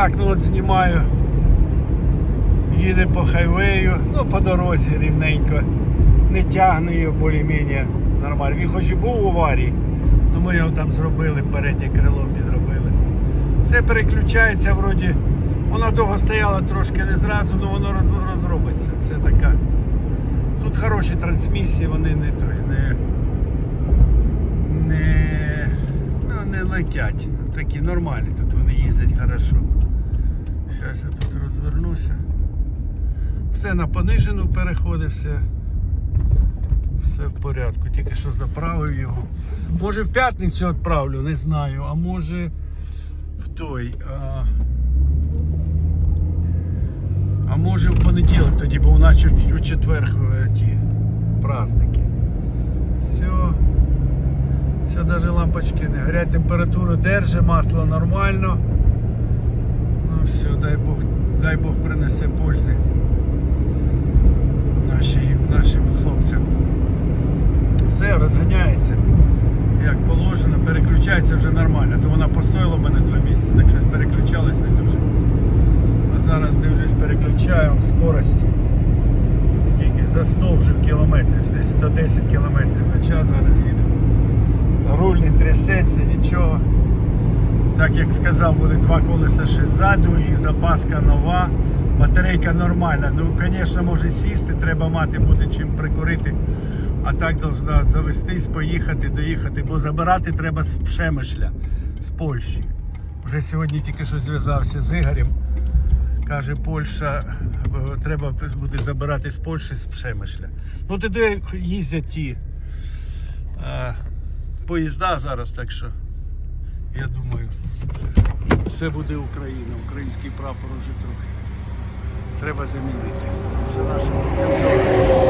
Так, ну от знімаю. Їде по хайвею, ну по дорозі рівненько. Не тягне його більш-менш нормально. Він хоч і був в аварії, але ми його там зробили, переднє крило підробили. Все переключається вроді. Воно довго стояло трошки не зразу, але воно роз- розробиться. Це така. Тут хороші трансмісії, вони не той, не. Не, ну, не летять. Такі нормальні, тут вони їздять хорошо. Зараз я тут розвернуся. Все на понижену переходить, все. Все в порядку. Тільки що заправив його. Може в п'ятницю відправлю, не знаю, а може в той. А, а може в понеділок тоді, бо у нас у- четвер е, ті праздники. Все. Все, даже лампочки не горять, температуру держи, масло нормально. Ну все, дай Бог, дай Бог принесе пользи наші, нашим хлопцям. Все розганяється, як положено, переключається вже нормально. То вона постояла в мене два місяці, так щось переключалась не дуже. А зараз дивлюсь, переключаю скорость. Скільки? За 100 вже в кілометрів, десь 110 кілометрів на час зараз їде. Руль не трясеться, нічого. Так як сказав, буде два колеса ще ззаду і запаска нова. Батарейка нормальна. Ну, звісно, може сісти, треба мати буде чим прикурити. А так должна завестись, поїхати, доїхати, бо забирати треба з Пшемишля, з Польщі. Вже сьогодні тільки що зв'язався з Ігорем. Каже, Польща, е, треба буде забирати з Польщі з Пшемишля. Ну туди їздять ті е, поїзда зараз, так що я думаю, все буде Україна, український прапор уже трохи. Треба замінити. Це наша тут контора.